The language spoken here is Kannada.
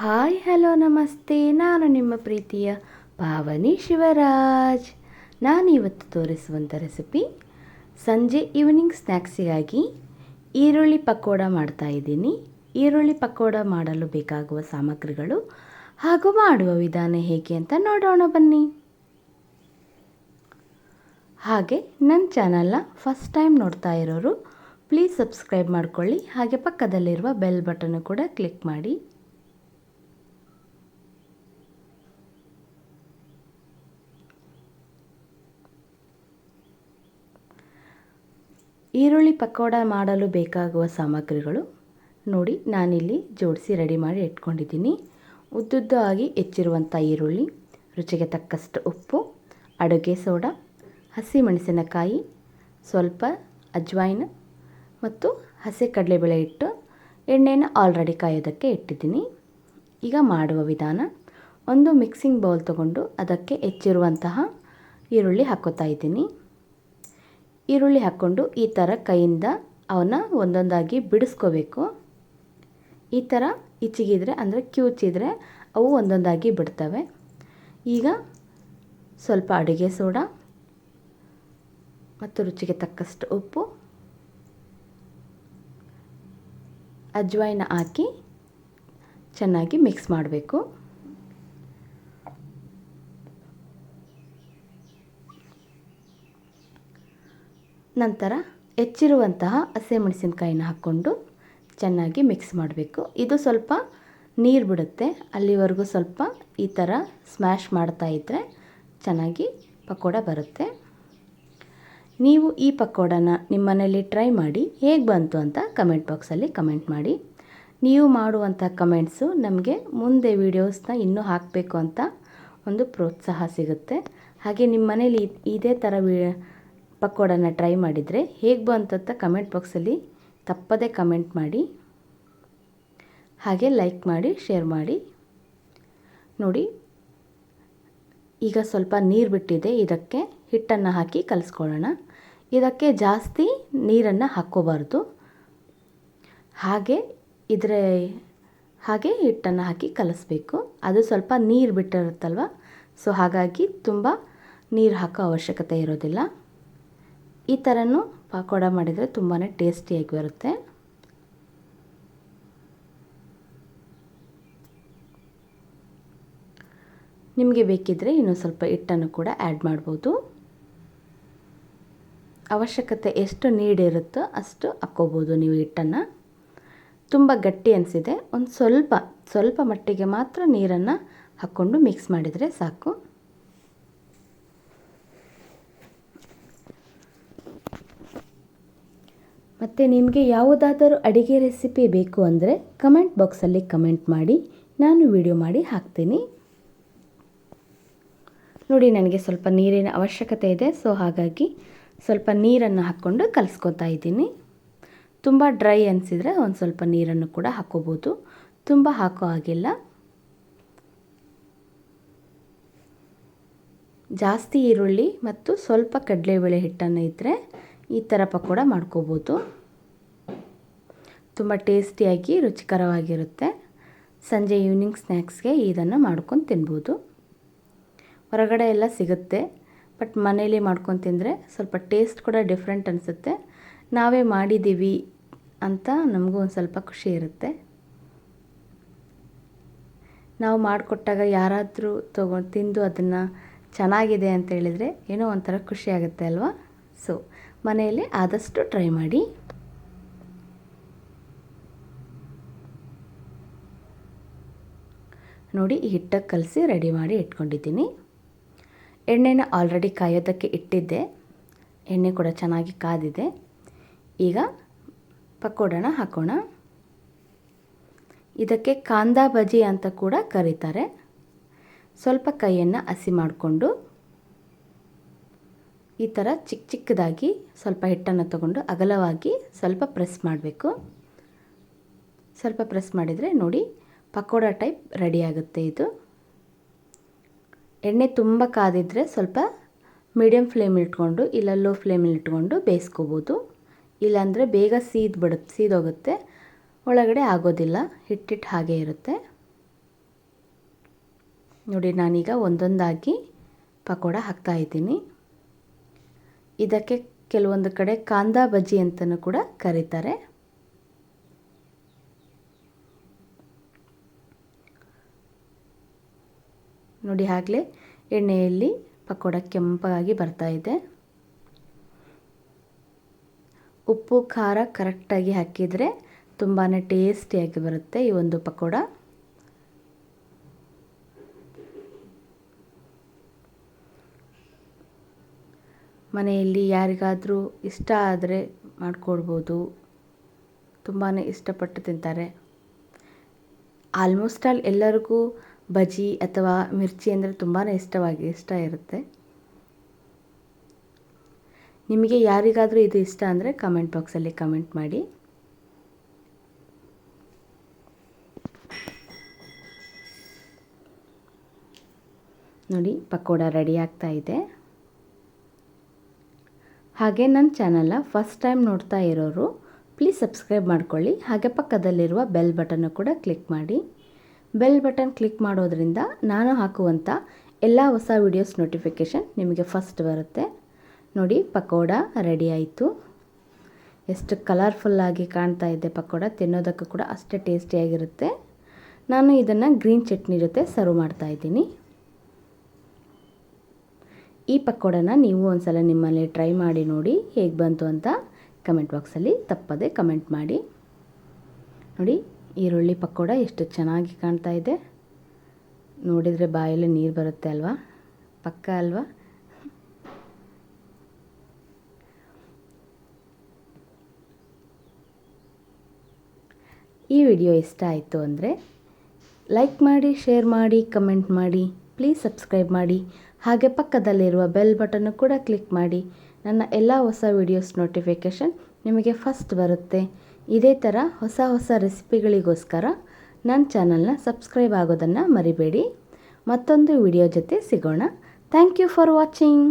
ಹಾಯ್, ಹಲೋ, ನಮಸ್ತೆ. ನಾನು ನಿಮ್ಮ ಪ್ರೀತಿಯ ಭಾವನಿ ಶಿವರಾಜ್. ನಾನು ಇವತ್ತು ತೋರಿಸುವಂಥ ರೆಸಿಪಿ ಸಂಜೆ ಈವ್ನಿಂಗ್ ಸ್ನ್ಯಾಕ್ಸಿಗಾಗಿ ಈರುಳ್ಳಿ ಪಕೋಡ ಮಾಡ್ತಾಯಿದ್ದೀನಿ ಈರುಳ್ಳಿ ಪಕೋಡ ಮಾಡಲು ಬೇಕಾಗುವ ಸಾಮಗ್ರಿಗಳು ಹಾಗೂ ಮಾಡುವ ವಿಧಾನ ಹೇಗೆ ಅಂತ ನೋಡೋಣ ಬನ್ನಿ. ಹಾಗೆ ನನ್ನ ಚಾನಲ್ನ ಫಸ್ಟ್ ಟೈಮ್ ನೋಡ್ತಾ ಇರೋರು ಪ್ಲೀಸ್ ಸಬ್ಸ್ಕ್ರೈಬ್ ಮಾಡ್ಕೊಳ್ಳಿ. ಹಾಗೆ ಪಕ್ಕದಲ್ಲಿರುವ ಬೆಲ್ ಬಟನ್ನು ಕೂಡ ಕ್ಲಿಕ್ ಮಾಡಿ. ಈರುಳ್ಳಿ ಪಕೋಡ ಮಾಡಲು ಬೇಕಾಗುವ ಸಾಮಗ್ರಿಗಳು ನೋಡಿ, ನಾನಿಲ್ಲಿ ಜೋಡಿಸಿ ರೆಡಿ ಮಾಡಿ ಇಟ್ಕೊಂಡಿದ್ದೀನಿ. ಉದ್ದುದ್ದಾಗಿ ಹೆಚ್ಚಿರುವಂಥ ಈರುಳ್ಳಿ, ರುಚಿಗೆ ತಕ್ಕಷ್ಟು ಉಪ್ಪು, ಅಡುಗೆ ಸೋಡಾ ಹಸಿಮೆಣಸಿನಕಾಯಿ ಸ್ವಲ್ಪ ಅಜ್ವಾಯಿನ ಮತ್ತು ಹಸಿ ಕಡಲೆಬೇಳೆ ಇಟ್ಟು ಎಣ್ಣೆನ ಆಲ್ರೆಡಿ ಕಾಯೋದಕ್ಕೆ ಇಟ್ಟಿದ್ದೀನಿ. ಈಗ ಮಾಡುವ ವಿಧಾನ, ಒಂದು ಮಿಕ್ಸಿಂಗ್ ಬೌಲ್ ತಗೊಂಡು ಅದಕ್ಕೆ ಹೆಚ್ಚಿರುವಂತಹ ಈರುಳ್ಳಿ ಹಾಕೋತಾ ಇದ್ದೀನಿ. ಈರುಳ್ಳಿ ಹಾಕ್ಕೊಂಡು ಈ ಥರ ಕೈಯಿಂದ ಅವನ್ನ ಒಂದೊಂದಾಗಿ ಬಿಡಿಸ್ಕೋಬೇಕು. ಈ ಥರ ಇಚ್ಚಿಗಿದ್ರೆ ಅಂದರೆ ಕ್ಯೂಚಿದ್ರೆ ಅವು ಒಂದೊಂದಾಗಿ ಬಿಡ್ತವೆ. ಈಗ ಸ್ವಲ್ಪ ಅಡುಗೆ ಸೋಡಾ ಮತ್ತು ರುಚಿಗೆ ತಕ್ಕಷ್ಟು ಉಪ್ಪು, ಅಜ್ವಾಯಿನ ಹಾಕಿ ಚೆನ್ನಾಗಿ ಮಿಕ್ಸ್ ಮಾಡಬೇಕು. ನಂತರ ಹೆಚ್ಚಿರುವಂತಹ ಹಸಿಮೆಣಸಿನ್ಕಾಯಿನ ಹಾಕ್ಕೊಂಡು ಚೆನ್ನಾಗಿ ಮಿಕ್ಸ್ ಮಾಡಬೇಕು. ಇದು ಸ್ವಲ್ಪ ನೀರು ಬಿಡುತ್ತೆ. ಅಲ್ಲಿವರೆಗೂ ಸ್ವಲ್ಪ ಈ ಥರ ಸ್ಮ್ಯಾಶ್ ಮಾಡ್ತಾ ಇದ್ದರೆ ಚೆನ್ನಾಗಿ ಪಕೋಡ ಬರುತ್ತೆ. ನೀವು ಈ ಪಕೋಡನ ನಿಮ್ಮ ಮನೇಲಿ ಟ್ರೈ ಮಾಡಿ ಹೇಗೆ ಬಂತು ಅಂತ ಕಮೆಂಟ್ ಬಾಕ್ಸಲ್ಲಿ ಕಮೆಂಟ್ ಮಾಡಿ. ನೀವು ಮಾಡುವಂಥ ಕಮೆಂಟ್ಸು ನಮಗೆ ಮುಂದೆ ವೀಡಿಯೋಸ್ನ ಇನ್ನೂ ಹಾಕಬೇಕು ಅಂತ ಒಂದು ಪ್ರೋತ್ಸಾಹ ಸಿಗುತ್ತೆ. ಹಾಗೆ ನಿಮ್ಮ ಮನೇಲಿ ಇದೇ ಥರ ವಿ ಪಕೋಡನ ಟ್ರೈ ಮಾಡಿದರೆ ಹೇಗೆ ಬಂತು ಅಂತ ಕಮೆಂಟ್ ಬಾಕ್ಸಲ್ಲಿ ತಪ್ಪದೇ ಕಮೆಂಟ್ ಮಾಡಿ. ಹಾಗೆ ಲೈಕ್ ಮಾಡಿ ಶೇರ್ ಮಾಡಿ. ನೋಡಿ, ಈಗ ಸ್ವಲ್ಪ ನೀರು ಬಿಟ್ಟಿದೆ, ಇದಕ್ಕೆ ಹಿಟ್ಟನ್ನು ಹಾಕಿ ಕಲಿಸ್ಕೊಳ್ಳೋಣ. ಇದಕ್ಕೆ ಜಾಸ್ತಿ ನೀರನ್ನು ಹಾಕ್ಕೋಬಾರ್ದು. ಹಾಗೆ ಇದರ, ಹಾಗೆ ಹಿಟ್ಟನ್ನು ಹಾಕಿ ಕಲಿಸ್ಬೇಕು. ಅದು ಸ್ವಲ್ಪ ನೀರು ಬಿಟ್ಟಿರುತ್ತಲ್ವ? ಸೊ ಹಾಗಾಗಿ ತುಂಬ ನೀರು ಹಾಕೋ ಅವಶ್ಯಕತೆ ಇರೋದಿಲ್ಲ. ಈ ಥರನೂ ಪಾಕೋಡ ಮಾಡಿದರೆ ತುಂಬಾ ಟೇಸ್ಟಿಯಾಗಿ ಬರುತ್ತೆ. ನಿಮಗೆ ಬೇಕಿದ್ದರೆ ಇನ್ನೂ ಸ್ವಲ್ಪ ಹಿಟ್ಟನ್ನು ಕೂಡ ಆ್ಯಡ್ ಮಾಡ್ಬೋದು. ಅವಶ್ಯಕತೆ ಎಷ್ಟು ನೀಡಿರುತ್ತೋ ಅಷ್ಟು ಹಾಕ್ಕೋಬೋದು ನೀವು ಹಿಟ್ಟನ್ನು. ತುಂಬ ಗಟ್ಟಿ ಅನಿಸಿದೆ. ಒಂದು ಸ್ವಲ್ಪ ಸ್ವಲ್ಪ ಮಟ್ಟಿಗೆ ಮಾತ್ರ ನೀರನ್ನು ಹಾಕ್ಕೊಂಡು ಮಿಕ್ಸ್ ಮಾಡಿದರೆ ಸಾಕು. ಮತ್ತು ನಿಮಗೆ ಯಾವುದಾದರೂ ಅಡಿಗೆ ರೆಸಿಪಿ ಬೇಕು ಅಂದರೆ ಕಮೆಂಟ್ ಬಾಕ್ಸಲ್ಲಿ ಕಮೆಂಟ್ ಮಾಡಿ, ನಾನು ವಿಡಿಯೋ ಮಾಡಿ ಹಾಕ್ತೀನಿ. ನೋಡಿ, ನನಗೆ ಸ್ವಲ್ಪ ನೀರಿನ ಅವಶ್ಯಕತೆ ಇದೆ, ಸೊ ಹಾಗಾಗಿ ಸ್ವಲ್ಪ ನೀರನ್ನು ಹಾಕ್ಕೊಂಡು ಕಲಿಸ್ಕೊತಾ ಇದ್ದೀನಿ. ತುಂಬ ಡ್ರೈ ಅನಿಸಿದರೆ ಒಂದು ಸ್ವಲ್ಪ ನೀರನ್ನು ಕೂಡ ಹಾಕ್ಕೋಬೋದು ತುಂಬ ಹಾಕೋ ಹಾಗಿಲ್ಲ. ಜಾಸ್ತಿ ಈರುಳ್ಳಿ ಮತ್ತು ಸ್ವಲ್ಪ ಕಡಲೆಬೇಳೆ ಹಿಟ್ಟನ್ನು ಇದ್ದರೆ ಈ ಥರ ಪಕೋಡ ಮಾಡ್ಕೋಬೋದು. ತುಂಬ ಟೇಸ್ಟಿಯಾಗಿ ರುಚಿಕರವಾಗಿರುತ್ತೆ. ಸಂಜೆ ಈವ್ನಿಂಗ್ ಸ್ನ್ಯಾಕ್ಸ್ಗೆ ಇದನ್ನು ಮಾಡ್ಕೊಂಡು ತಿನ್ಬೋದು. ಹೊರಗಡೆ ಎಲ್ಲ ಸಿಗುತ್ತೆ ಬಟ್ ಮನೇಲಿ ಮಾಡ್ಕೊಂಡು ತಿಂದರೆ ಸ್ವಲ್ಪ ಟೇಸ್ಟ್ ಕೂಡ ಡಿಫ್ರೆಂಟ್ ಅನಿಸುತ್ತೆ. ನಾವೇ ಮಾಡಿದ್ದೀವಿ ಅಂತ ನಮಗೂ ಒಂದು ಸ್ವಲ್ಪ ಖುಷಿ ಇರುತ್ತೆ. ನಾವು ಮಾಡಿಕೊಟ್ಟಾಗ ಯಾರಾದರೂ ತಗೊಂಡು ತಿಂದು ಅದನ್ನು ಚೆನ್ನಾಗಿದೆ ಅಂತ ಹೇಳಿದರೆ ಏನೋ ಒಂಥರ ಖುಷಿ ಆಗುತ್ತೆ ಅಲ್ವಾ? ಸೊ ಮನೆಯಲ್ಲಿ ಆದಷ್ಟು ಟ್ರೈ ಮಾಡಿ. ನೋಡಿ, ಈ ಹಿಟ್ಟಕ್ಕೆ ಕಲಸಿ ರೆಡಿ ಮಾಡಿ ಇಟ್ಕೊಂಡಿದ್ದೀನಿ. ಎಣ್ಣೆನ ಆಲ್ರೆಡಿ ಕಾಯೋದಕ್ಕೆ ಇಟ್ಟಿದ್ದೆ. ಎಣ್ಣೆ ಕೂಡ ಚೆನ್ನಾಗಿ ಕಾದಿದೆ. ಈಗ ಪಕೋಡನ ಹಾಕೋಣ. ಇದಕ್ಕೆ ಕಾಂದಾ ಬಜಿ ಅಂತ ಕೂಡ ಕರೀತಾರೆ. ಸ್ವಲ್ಪ ಕೈಯನ್ನು ಹಸಿ ಮಾಡಿಕೊಂಡು ಈ ಥರ ಚಿಕ್ಕ ಚಿಕ್ಕದಾಗಿ ಸ್ವಲ್ಪ ಹಿಟ್ಟನ್ನು ತಗೊಂಡು ಅಗಲವಾಗಿ ಸ್ವಲ್ಪ ಪ್ರೆಸ್ ಮಾಡಬೇಕು. ಸ್ವಲ್ಪ ಪ್ರೆಸ್ ಮಾಡಿದರೆ ನೋಡಿ ಪಕೋಡ ಟೈಪ್ ರೆಡಿ ಆಗುತ್ತೆ ಇದು. ಎಣ್ಣೆ ತುಂಬ ಕಾದಿದ್ರೆ ಸ್ವಲ್ಪ ಮೀಡಿಯಮ್ ಫ್ಲೇಮಲ್ಲಿ ಇಟ್ಕೊಂಡು ಇಲ್ಲ ಲೋ ಫ್ಲೇಮಲ್ಲಿ ಇಟ್ಕೊಂಡು ಬೇಯಿಸ್ಕೋಬೋದು. ಇಲ್ಲಾಂದರೆ ಬೇಗ ಸೀದ್ ಬಿಡ ಸೀದೋಗುತ್ತೆ ಒಳಗಡೆ ಆಗೋದಿಲ್ಲ ಹಿಟ್ಟಿಟ್ಟು ಹಾಗೆ ಇರುತ್ತೆ. ನೋಡಿ ನಾನೀಗ ಒಂದೊಂದಾಗಿ ಪಕೋಡ ಹಾಕ್ತಾ ಇದ್ದೀನಿ. ಇದಕ್ಕೆ ಕೆಲವೊಂದು ಕಡೆ ಕಾಂದಾ ಬಜ್ಜಿ ಅಂತಲೂ ಕೂಡ ಕರೀತಾರೆ. ನೋಡಿ ಆಗಲೇ ಎಣ್ಣೆಯಲ್ಲಿ ಪಕೋಡ ಕೆಂಪಾಗಿ ಬರ್ತಾ ಇದೆ. ಉಪ್ಪು, ಖಾರ ಕರೆಕ್ಟಾಗಿ ಹಾಕಿದರೆ ತುಂಬಾ ಟೇಸ್ಟಿಯಾಗಿ ಬರುತ್ತೆ ಈ ಒಂದು ಪಕೋಡ. ಮನೆಯಲ್ಲಿ ಯಾರಿಗಾದರೂ ಇಷ್ಟ ಆದರೆ ಮಾಡಿಕೊಡ್ಬೋದು. ತುಂಬಾ ಇಷ್ಟಪಟ್ಟು ತಿಂತಾರೆ. ಆಲ್ಮೋಸ್ಟ್ ಆಲ್ ಎಲ್ಲರಿಗೂ ಬಜ್ಜಿ ಅಥವಾ ಮಿರ್ಚಿ ಅಂದರೆ ತುಂಬಾ ಇಷ್ಟವಾಗಿ ಇಷ್ಟ ಇರುತ್ತೆ. ನಿಮಗೆ ಯಾರಿಗಾದರೂ ಇದು ಇಷ್ಟ ಅಂದರೆ ಕಮೆಂಟ್ ಬಾಕ್ಸಲ್ಲಿ ಕಮೆಂಟ್ ಮಾಡಿ. ನೋಡಿ, ಪಕೋಡ ರೆಡಿ ಆಗ್ತಾ ಇದೆ. ಹಾಗೆ ನನ್ನ ಚಾನಲ್ನ ಫಸ್ಟ್ ಟೈಮ್ ನೋಡ್ತಾ ಇರೋರು, ಪ್ಲೀಸ್ ಸಬ್ಸ್ಕ್ರೈಬ್ ಮಾಡ್ಕೊಳ್ಳಿ. ಹಾಗೆ ಪಕ್ಕದಲ್ಲಿರುವ ಬೆಲ್ ಬಟನ್ನು ಕೂಡ ಕ್ಲಿಕ್ ಮಾಡಿ. ಬೆಲ್ ಬಟನ್ ಕ್ಲಿಕ್ ಮಾಡೋದ್ರಿಂದ ನಾನು ಹಾಕುವಂಥ ಎಲ್ಲ ಹೊಸ ವಿಡಿಯೋಸ್ ನೋಟಿಫಿಕೇಷನ್ ನಿಮಗೆ ಫಸ್ಟ್ ಬರುತ್ತೆ. ನೋಡಿ, ಪಕೋಡ ರೆಡಿ ಆಯಿತು. ಎಷ್ಟು ಕಲರ್ಫುಲ್ಲಾಗಿ ಕಾಣ್ತಾ ಇದೆ ಪಕೋಡ, ತಿನ್ನೋದಕ್ಕೂ ಕೂಡ ಅಷ್ಟೇ ಟೇಸ್ಟಿಯಾಗಿರುತ್ತೆ ನಾನು ಇದನ್ನು ಗ್ರೀನ್ ಚಟ್ನಿ ಜೊತೆ ಸರ್ವ್ ಮಾಡ್ತಾ ಇದ್ದೀನಿ. ಈ ಪಕೋಡನ ನೀವು ಒಂದ್ಸಲ ನಿಮ್ಮಲ್ಲಿ ಟ್ರೈ ಮಾಡಿ ನೋಡಿ ಹೇಗೆ ಬಂತು ಅಂತ ಕಮೆಂಟ್ ಬಾಕ್ಸಲ್ಲಿ ತಪ್ಪದೆ ಕಮೆಂಟ್ ಮಾಡಿ. ನೋಡಿ, ಈರುಳ್ಳಿ ಪಕೋಡ ಎಷ್ಟು ಚೆನ್ನಾಗಿ ಕಾಣ್ತಾ ಇದೆ. ನೋಡಿದರೆ ಬಾಯಲ್ಲಿ ನೀರು ಬರುತ್ತೆ ಅಲ್ವಾ? ಪಕ್ಕ ಅಲ್ವಾ? ಈ ವಿಡಿಯೋ ಇಷ್ಟ ಆಯಿತು ಅಂದರೆ ಲೈಕ್ ಮಾಡಿ ಶೇರ್ ಮಾಡಿ ಕಮೆಂಟ್ ಮಾಡಿ ಪ್ಲೀಸ್ ಸಬ್ಸ್ಕ್ರೈಬ್ ಮಾಡಿ. ಹಾಗೆ ಪಕ್ಕದಲ್ಲಿರುವ ಬೆಲ್ ಬಟನ್ನು ಕೂಡ ಕ್ಲಿಕ್ ಮಾಡಿ. ನನ್ನ ಎಲ್ಲ ಹೊಸ ವಿಡಿಯೋಸ್ ನೋಟಿಫಿಕೇಷನ್ ನಿಮಗೆ ಫಸ್ಟ್ ಬರುತ್ತೆ. ಇದೇ ಥರ ಹೊಸ ಹೊಸ ರೆಸಿಪಿಗಳಿಗೋಸ್ಕರ ನನ್ನ ಚಾನಲ್ನ ಸಬ್ಸ್ಕ್ರೈಬ್ ಆಗೋದನ್ನು ಮರಿಬೇಡಿ. ಮತ್ತೊಂದು ವಿಡಿಯೋ ಜೊತೆ ಸಿಗೋಣ. Thank you for watching